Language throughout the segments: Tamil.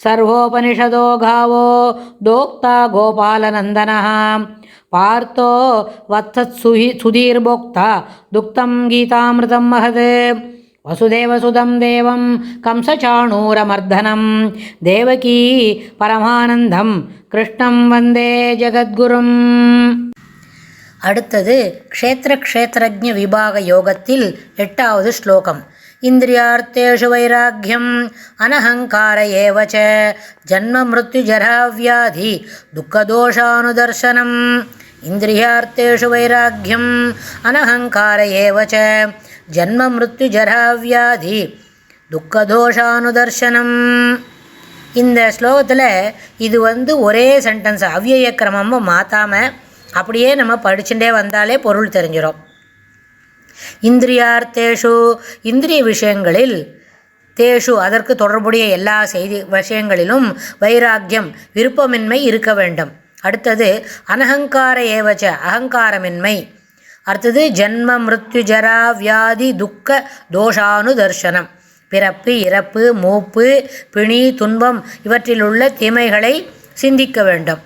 ಸರ್ವೋಪನಿಷದೋ ಗಾವೋ ದೋಕ್ತ ಗೋಪಾಲನಂದನ ಪಾರ್ಥೋ ವತ್ಸತ್ಸುಹಿ ಸುಧೀರ್ಭೋಕ್ತ ದುಕ್ತಂ ಗೀತಾಮೃತಂ ಮಹತ್ ವಸುದೇವಸುಧಂ ದೇವಂ ಕಂಸಚಾಣೂರಮರ್ಧನಂ ದೇವಕೀ ಪರಮಾನಂದಂ கிருஷ்ணம் வந்தே ஜெகத்குரும் அடுத்தது க்ஷேத்திர க்ஷேத்திரஜ விபாக யோகத்தில் எட்டாவது ஸ்லோகம் இந்திரியார்த்தேஷு வைராக்கியம் அனஹங்கார ஏவச்ச ஜன்ம மிருத்யுஜராவியாதி துக்கதோஷானுதர்சனம். இந்திரியார்த்தேஷு வைராக்கியம் அனஹங்கார ஏவ ஜன்ம மிருத்யுஜராவியாதி துக்கதோஷானுதர்சனம். இந்த ஸ்லோகத்தில் இது வந்து ஒரே சென்டென்ஸ் அவ்யய கிரமமாக மாற்றாமல் அப்படியே நம்ம படிச்சுட்டே வந்தாலே பொருள் தெரிஞ்சிடும் இந்திரியார்த்தேஷு இந்திரிய விஷயங்களில் தேஷு அதற்கு தொடர்புடைய எல்லா செய்தி விஷயங்களிலும் வைராக்கியம் விருப்பமின்மை இருக்க வேண்டும். அடுத்தது அனஹங்கார ஏவச்ச அகங்காரமின்மை. அடுத்தது ஜன்ம மிருத்யு ஜரா வியாதி துக்க தோஷானு தர்சனம் பிறப்பு இறப்பு மூப்பு பிணி துன்பம் இவற்றிலுள்ள தீமைகளை சிந்திக்க வேண்டும்.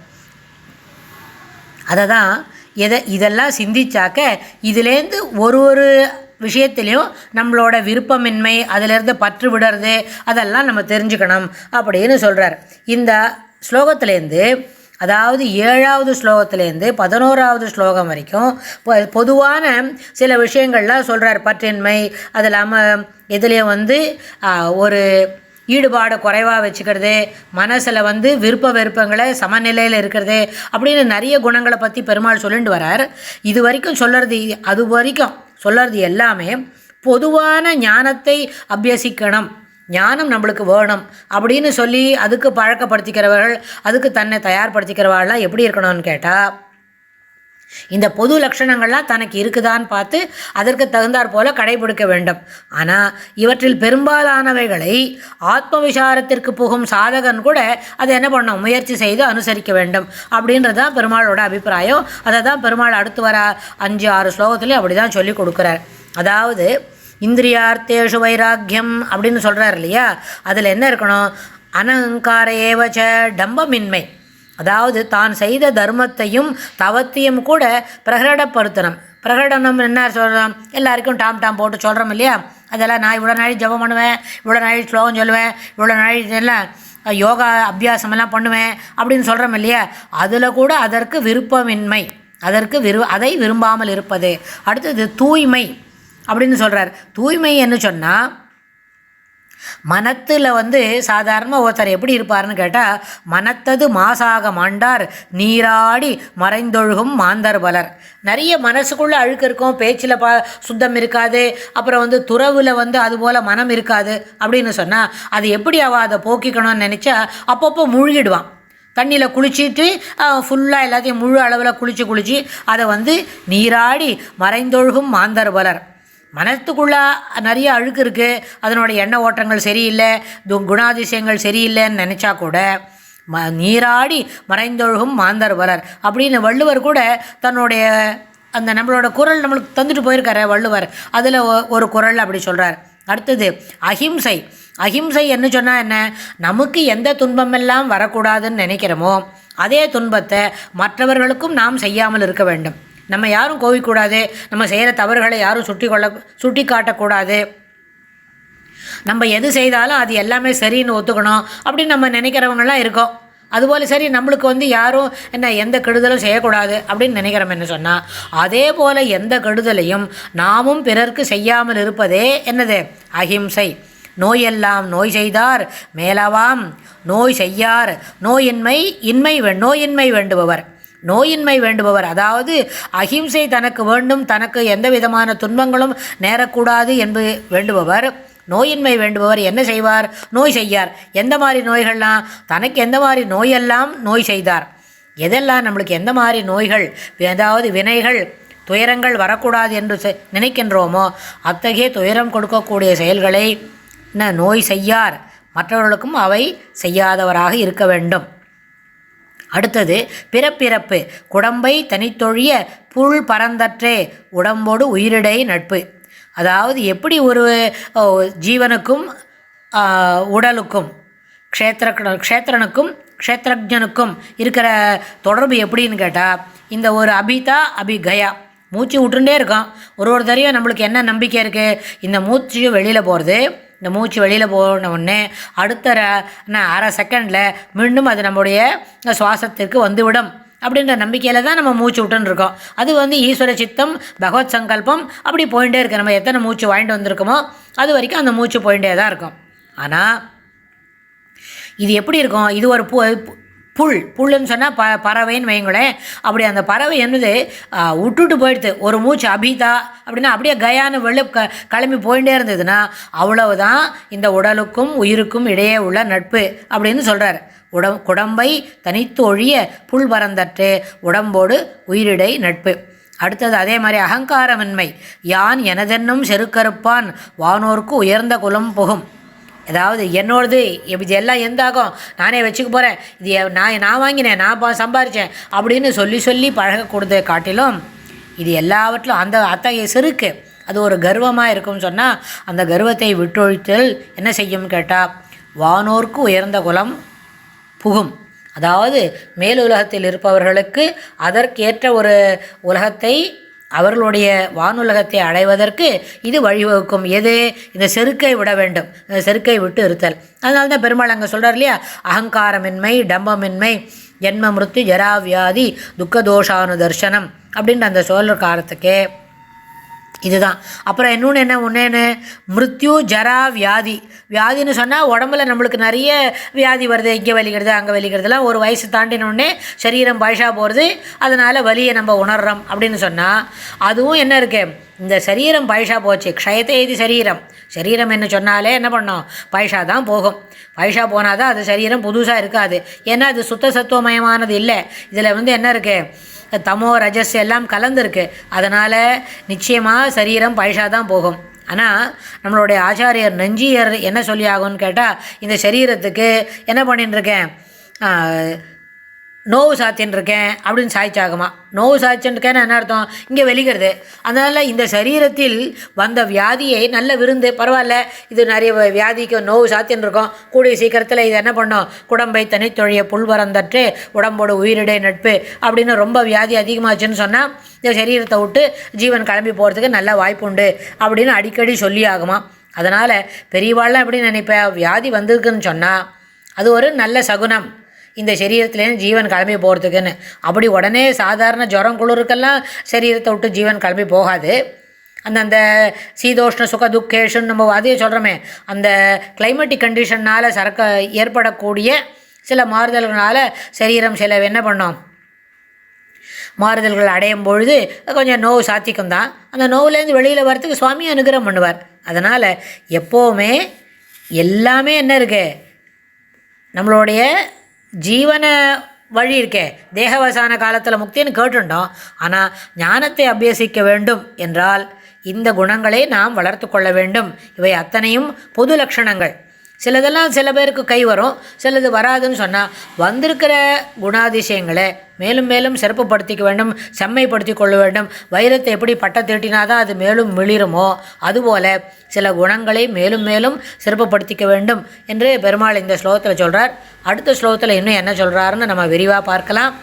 அதை தான் எதை இதெல்லாம் சிந்திச்சாக்க இதுலேருந்து ஒரு ஒரு விஷயத்துலேயும் நம்மளோட விருப்பமின்மை அதிலேருந்து பற்று விடுறது அதெல்லாம் நம்ம தெரிஞ்சுக்கணும் அப்படின்னு சொல்கிறார் இந்த ஸ்லோகத்துலேருந்து அதாவது ஏழாவது ஸ்லோகத்துலேருந்து பதினோராவது ஸ்லோகம் வரைக்கும் பொதுவான சில விஷயங்கள்லாம் சொல்கிறார் பற்றின்மை அது இல்லாமல் இதுலேயும் வந்து ஒரு ஈடுபாடை குறைவாக வச்சுக்கிறது மனசில் வந்து விருப்ப வெறுப்பங்களை சமநிலையில் இருக்கிறது அப்படின்னு நிறைய குணங்களை பற்றி பெருமாள் சொல்லிட்டு வரார். இது வரைக்கும் சொல்கிறது அது வரைக்கும் சொல்கிறது எல்லாமே பொதுவான ஞானத்தை அபியசிக்கணும். ஞானம் நம்மளுக்கு வேணும் அப்படின்னு சொல்லி அதுக்கு பழக்கப்படுத்திக்கிறவர்கள் அதுக்கு தன்னை தயார்படுத்திக்கிறவாள்லாம் எப்படி இருக்கணும்னு கேட்டால் இந்த பொது லட்சணங்கள்லாம் தனக்கு இருக்குதான்னு பார்த்து அதற்கு தகுந்தாற் போல கடைபிடிக்க வேண்டும். ஆனால் இவற்றில் பெரும்பாலானவைகளை ஆத்ம விசாரத்திற்கு புகும் சாதகன் கூட அதை என்ன பண்ணும் முயற்சி செய்து அனுசரிக்க வேண்டும். அப்படின்றது தான் பெருமாளோட அபிப்பிராயம். அதை தான் பெருமாள் அடுத்து வர அஞ்சு ஆறு ஸ்லோகத்துலேயும் அப்படி தான் சொல்லி கொடுக்குறார். அதாவது இந்திரியார்த்தேஷு வைராக்கியம் அப்படின்னு சொல்கிறார் இல்லையா? அதில் என்ன இருக்கணும்? அனங்கார ஏவச்ச டம்பமின்மை. அதாவது தான் செய்த தர்மத்தையும் தவத்தையும் கூட பிரகடப்படுத்தணும். பிரகடனம் என்ன சொல்கிறோம் எல்லாருக்கும் டாம் டாம் போட்டு சொல்கிறோம் இல்லையா? அதெல்லாம் நான் இவ்வளோ நாளைக்கு ஜெபம் பண்ணுவேன் இவ்வளோ நாளைக்கு ஸ்லோகம் சொல்லுவேன் இவ்வளோ நாளைக்கு எல்லாம் யோகா அபியாசமெல்லாம் பண்ணுவேன் அப்படின்னு சொல்கிறோம் இல்லையா? அதில் கூட அதற்கு விருப்பமின்மை அதற்கு விரு அதை விரும்பாமல் இருப்பது. அடுத்தது தூய்மை அப்படின்னு சொல்கிறார் தூய்மை என்ன சொன்னால் மனத்தில் வந்து சாதாரண ஒருத்தர் எப்படி இருப்பார்னு கேட்டால் மனத்தது மாசாக மாண்டார் நீராடி மறைந்தொழுகும் மாந்தர் பலர். நிறைய மனசுக்குள்ளே அழுக்கு இருக்கும் பேச்சில் பா சுத்தம் இருக்காது அப்புறம் வந்து துறவில் வந்து அதுபோல் மனம் இருக்காது அப்படின்னு சொன்னால் அது எப்படி அவள் அதை போக்கிக்கணும்னு நினச்சா அப்பப்போ முழுகிடுவான். தண்ணியில் குளிச்சுட்டு ஃபுல்லாக எல்லாத்தையும் முழு அளவில் குளித்து குளித்து அதை வந்து நீராடி மறைந்தொழுகும் மாந்தர் பலர். மனத்துக்குள்ளே நிறைய அழுக்கு இருக்குது அதனோட எண்ண ஓட்டங்கள் சரியில்லை. து குணாதிசயங்கள் சரியில்லைன்னு நினச்சா கூட ம நீராடி மறைந்தொழுகும் மாந்தர் வளர். அப்படின்னு வள்ளுவர் கூட தன்னுடைய அந்த நம்மளோட குரல் நம்மளுக்கு தந்துட்டு போயிருக்காரு வள்ளுவர். அதில் ஒரு குரல் அப்படி சொல்கிறார் அடுத்தது அஹிம்சை. அஹிம்சை என்ன சொன்னால் என்ன? நமக்கு எந்த துன்பமெல்லாம் வரக்கூடாதுன்னு நினைக்கிறோமோ அதே துன்பத்தை மற்றவர்களுக்கும் நாம் செய்யாமல் இருக்க வேண்டும். நம்ம யாரும் கோவிக்கூடாது. நம்ம செய்கிற தவறுகளை யாரும் சுட்டி கொள்ள சுட்டி காட்டக்கூடாது. நம்ம எது செய்தாலும் அது எல்லாமே சரின்னு ஒத்துக்கணும் அப்படின்னு நம்ம நினைக்கிறவங்கலாம் இருக்கோம். அதுபோல் சரி நம்மளுக்கு வந்து யாரும் என்ன எந்த கெடுதலும் செய்யக்கூடாது அப்படின்னு நினைக்கிறோம் என்ன சொன்னால் அதே போல் எந்த கெடுதலையும் நாமும் பிறர்க்கு செய்யாமல் இருப்பதே என்னது? அஹிம்சை. நோயெல்லாம் நோய் செய்தார் மேலவாம். நோய் செய்யார். நோயின்மை இன்மை வே- நோயின்மை வேண்டுபவர். நோயின்மை வேண்டுபவர். அதாவது அஹிம்சை தனக்கு வேண்டும் தனக்கு எந்த விதமான துன்பங்களும் நேரக்கூடாது என்பது வேண்டுபவர். நோயின்மை வேண்டுபவர் என்ன செய்வார்? நோய் செய்யார். எந்த மாதிரி நோய்கள்லாம்? தனக்கு எந்த மாதிரி நோயெல்லாம் நோய் செய்தார்? எதெல்லாம் நம்மளுக்கு எந்த மாதிரி நோய்கள் ஏதாவது வினைகள் துயரங்கள் வரக்கூடாது என்று செ- நினைக்கின்றோமோ அத்தகைய துயரம் கொடுக்கக்கூடிய செயல்களை ந நோய் செய்யார். மற்றவர்களுக்கும் அவை செய்யாதவராக இருக்க வேண்டும். அடுத்தது பிறப்பிறப்பு. குடம்பை தனித்தொழிய புல் பரந்தற்றே உடம்போடு உயிரிடை நட்பு. அதாவது எப்படி ஒரு ஜீவனுக்கும் உடலுக்கும் க்ஷேத்திர க்ஷேத்திரனுக்கும் க்ஷேத்திரஜனுக்கும் இருக்கிற தொடர்பு எப்படின்னு கேட்டால் இந்த ஒரு அபிதா அபிகயா. மூச்சு விட்டுண்டே இருக்கோம் ஒரு ஒரு தடவையும் நம்மளுக்கு என்ன நம்பிக்கை இருக்குது இந்த மூச்சு வெளியில் போகிறது இந்த மூச்சு வெளியில் போன உடனே அடுத்த அரை செகண்டில் மீண்டும் அது நம்முடைய சுவாசத்திற்கு வந்துவிடும் அப்படின்ற நம்பிக்கையில் தான் நம்ம மூச்சு விட்டுன்னு இருக்கோம். அது வந்து ஈஸ்வர சித்தம் பகவத் சங்கல்பம் அப்படி போயிட்டே இருக்கு. நம்ம எத்தனை மூச்சு வாங்கிட்டு வந்திருக்கோமோ அது வரைக்கும் அந்த மூச்சு போயிட்டே தான் இருக்கும். ஆனால் இது எப்படி இருக்கும்? இது ஒரு பு- புல் புல்லுன்னு சொன்னால் ப பறவைன்னு வைங்களேன் அப்படி அந்த பறவை என்னது? விட்டுட்டு போயிடுது. ஒரு மூச்சு அபிதா அப்படின்னா அப்படியே கயான்னு வெளில க கிளம்பி போயிட்டே இருந்ததுன்னா அவ்வளவுதான் இந்த உடலுக்கும் உயிருக்கும் இடையே உள்ள நட்பு அப்படின்னு சொல்கிறார் உடம் குடம்பை தனித்து ஒழிய புல் பறந்தற்று உடம்போடு உயிரிடை நட்பு. அடுத்தது அதே மாதிரி அகங்காரமின்மை. யான் எனதென்னும் செருக்கறுப்பான் வானோர்க்கு உயர்ந்த குலம் புகும். ஏதாவது என்னோடது இது எல்லாம் எந்தாகும் நானே வச்சுக்க போகிறேன் இது நான் நான் வாங்கினேன் நான் பா சம்பாரித்தேன் அப்படின்னு சொல்லி சொல்லி பழகக்கூடதை காட்டிலும் இது எல்லாவற்றிலும் அந்த அத்தகைய செருக்கு அது ஒரு கர்வமாக இருக்கும்னு சொன்னால் அந்த கர்வத்தை விட்டொழித்தல் என்ன செய்யும் கேட்டால் வானோர்க்கு உயர்ந்த குலம் புகும். அதாவது மேலுலகத்தில் இருப்பவர்களுக்கு அதற்கேற்ற ஒரு உலகத்தை அவர்களுடைய வானுலகத்தை அடைவதற்கு இது வழிவகுக்கும். எது? இந்த செருக்கை விட வேண்டும். இந்த செருக்கை விட்டு இருத்தல். அதனால தான் பெருமாள் அங்கே சொல்கிறார் இல்லையா? அகங்காரமின்மை டம்பமின்மை ஜென்ம மிருத்து ஜரா வியாதி துக்கதோஷானு தர்சனம் அப்படின்ற அந்த சொல்றக்காரத்துக்கே இதுதான். அப்புறம் இன்னொன்று என்ன? ஒன்று மிருத்யு ஜரா வியாதி வியாதின்னு சொன்னால் உடம்புல நம்மளுக்கு நிறைய வியாதி வருது இங்கே வலிக்கிறது அங்கே வலிக்கிறதுலாம் ஒரு வயசு தாண்டினோடனே சரீரம் பழசாக போகிறது அதனால் வலியை நம்ம உணர்கிறோம் அப்படின்னு சொன்னால் அதுவும் என்ன இருக்கு? இந்த சரீரம் பழசாக போச்சு க்ஷயத்தை எழுதி சரீரம். சரீரம் என்ன சொன்னாலே என்ன பண்ணோம்? பழசாக தான் போகும். பழசாக போனால் தான் அது சரீரம் புதுசாக இருக்காது. ஏன்னா அது சுத்த சத்துவமயமானது இல்லை. இதில் வந்து என்ன இருக்குது தமோ ரஜஸ் எல்லாம் கலந்துருக்கு. அதனால் நிச்சயமாக சரீரம் பழசாக தான் போகும். ஆனால் நம்மளுடைய ஆச்சாரியர் நெஞ்சியர் என்ன சொல்லி ஆகும்னு கேட்டால் இந்த சரீரத்துக்கு என்ன பண்ணிட்டுருக்கேன் நோவு சாத்தின்னு இருக்கேன் அப்படின்னு சாய்ச்சாகுமா? நோவு சாய்ச்சின்னு இருக்கேன்னு என்ன அர்த்தம்? இங்கே வெளிக்கிறது. அதனால் இந்த சரீரத்தில் வந்த வியாதியை நல்ல விருந்து பரவாயில்ல இது நிறைய வியாதிக்கு நோவு சாத்தின்னு இருக்கோம் கூடிய சீக்கிரத்தில் இது என்ன பண்ணோம்? குடம்பை தனித்தொழிய புல்வரந்தற்று உடம்போட உயிரிடை நட்பு அப்படின்னு ரொம்ப வியாதி அதிகமாச்சுன்னு சொன்னால் இந்த சரீரத்தை விட்டு ஜீவன் கிளம்பி போகிறதுக்கு நல்ல வாய்ப்பு உண்டு அப்படின்னு அடிக்கடி சொல்லி ஆகுமா அதனால் பெரியவாள்லாம் எப்படி நினைப்பேன் வியாதி வந்திருக்குன்னு சொன்னால் அது ஒரு நல்ல சகுனம். இந்த சரீரத்துலேருந்து ஜீவன் கிளம்பி போகிறதுக்குன்னு அப்படி உடனே சாதாரண ஜுரம் குளிருக்கெல்லாம் சரீரத்தை விட்டு ஜீவன் கிளம்பி போகாது. அந்த அந்த சீதோஷ்ண சுக துக்கேஷன் நம்ம அதையே சொல்கிறோமே அந்த கிளைமேட்டிக் கண்டிஷன்னால் சரக்க ஏற்படக்கூடிய சில மாறுதல்களால் சரீரம் சில என்ன பண்ணோம்? மாறுதல்கள் அடையும் பொழுது கொஞ்சம் நோவு சாத்திக்கும் தான். அந்த நோவுலேருந்து வெளியில் வரத்துக்கு சுவாமி அனுகிரகம் பண்ணுவார். அதனால் எப்போவுமே எல்லாமே என்ன இருக்குது நம்மளுடைய ஜீவன வழி இருக்கே. தேகவசான காலத்தில் முக்தின்னு கேட்டுட்டோம் ஆனால் ஞானத்தை அபியசிக்க வேண்டும் என்றால் இந்த குணங்களை நாம் வளர்த்து கொள்ள வேண்டும். இவை அத்தனையும் பொது லட்சணங்கள். சிலதெல்லாம் சில பேருக்கு கை வரும் சிலது வராதுன்னு சொன்னால் வந்திருக்கிற குணாதிசயங்களை மேலும் மேலும் சிறப்புப்படுத்திக்க வேண்டும் செம்மைப்படுத்தி கொள்ள வேண்டும். வைரத்தை எப்படி பட்டை தீட்டினாதான் அது மேலும் மிளிருமோ அதுபோல சில குணங்களை மேலும் மேலும் சிறப்புப்படுத்திக்க வேண்டும் என்று பெருமாள் இந்த ஸ்லோகத்தில் சொல்கிறார் அடுத்த ஸ்லோகத்தில் இன்னும் என்ன சொல்கிறாருன்னு நம்ம விரிவாக பார்க்கலாம்.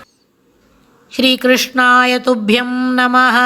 ஸ்ரீகிருஷ்ணாய துப்பியம் நமः